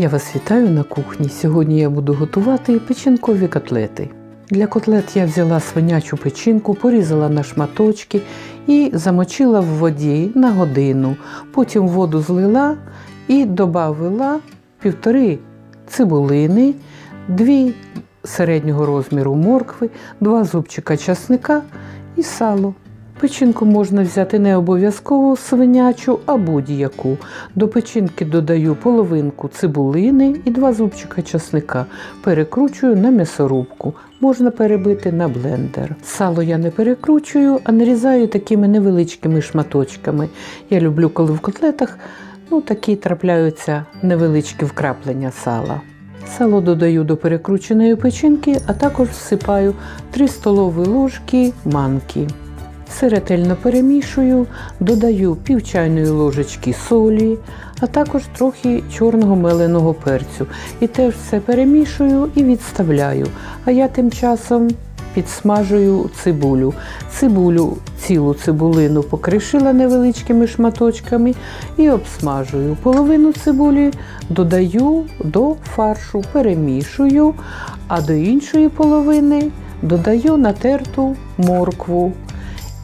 Я вас вітаю на кухні. Сьогодні я буду готувати печінкові котлети. Для котлет я взяла свинячу печінку, порізала на шматочки і замочила в воді на годину. Потім воду злила і додала півтори цибулини, дві середнього розміру моркви, два зубчика часника і сало. Печінку можна взяти не обов'язково свинячу, а будь-яку. До печінки додаю половинку цибулини і два зубчика часника. Перекручую на м'ясорубку. Можна перебити на блендер. Сало я не перекручую, а нарізаю такими невеличкими шматочками. Я люблю, коли в котлетах ну, такі трапляються невеличкі вкраплення сала. Сало додаю до перекрученої печінки, а також всипаю 3 столові ложки манки. Все ретельно перемішую, додаю пів чайної ложечки солі, а також трохи чорного меленого перцю. І теж все перемішую і відставляю. А я тим часом підсмажую цибулю. Цибулю, цілу цибулину покришила невеличкими шматочками і обсмажую. Половину цибулі додаю до фаршу, перемішую, а до іншої половини додаю натерту моркву.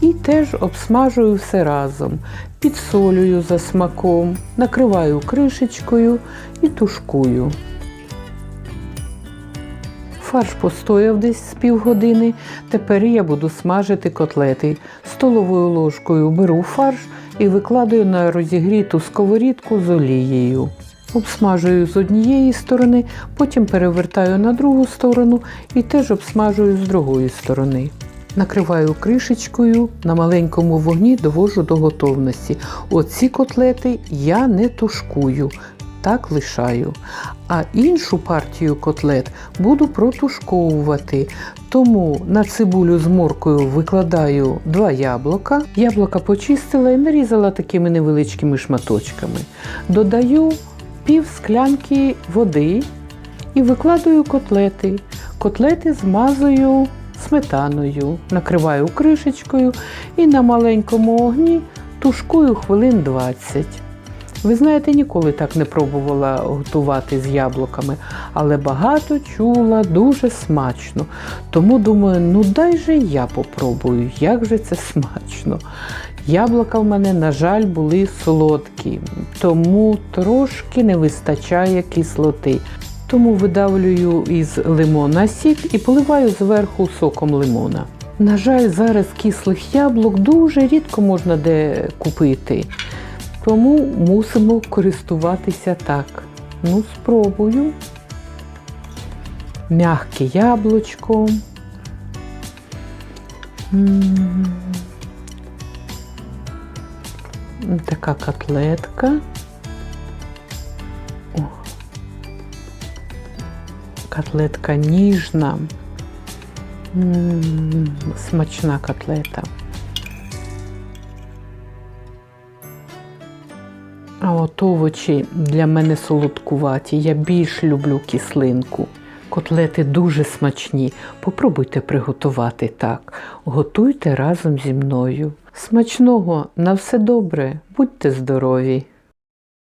І теж обсмажую все разом, підсолюю за смаком, накриваю кришечкою і тушкую. Фарш постояв десь з півгодини. Тепер я буду смажити котлети. Столовою ложкою беру фарш і викладаю на розігріту сковорідку з олією. Обсмажую з однієї сторони, потім перевертаю на другу сторону і теж обсмажую з другої сторони. Накриваю кришечкою, на маленькому вогні довожу до готовності. Оці котлети я не тушкую, так лишаю. А іншу партію котлет буду протушковувати. Тому на цибулю з моркою викладаю два яблука. Яблука почистила і нарізала такими невеличкими шматочками. Додаю пів склянки води і викладаю котлети. Котлети змазую сметаною, накриваю кришечкою і на маленькому огні тушкую хвилин 20. Ви знаєте, ніколи так не пробувала готувати з яблуками, але багато чула, дуже смачно. Тому думаю, ну дай же я попробую, як же це смачно. Яблука в мене, на жаль, були солодкі, тому трошки не вистачає кислоти. Тому видавлюю із лимона сік і поливаю зверху соком лимона. На жаль, зараз кислих яблук дуже рідко можна де купити, тому мусимо користуватися так. Ну, спробую. Мягке яблучко. Така котлетка. Котлетка ніжна, смачна котлета. А от овочі для мене солодкуваті. Я більш люблю кислинку. Котлети дуже смачні. Попробуйте приготувати так. Готуйте разом зі мною. Смачного на все добре, будьте здорові!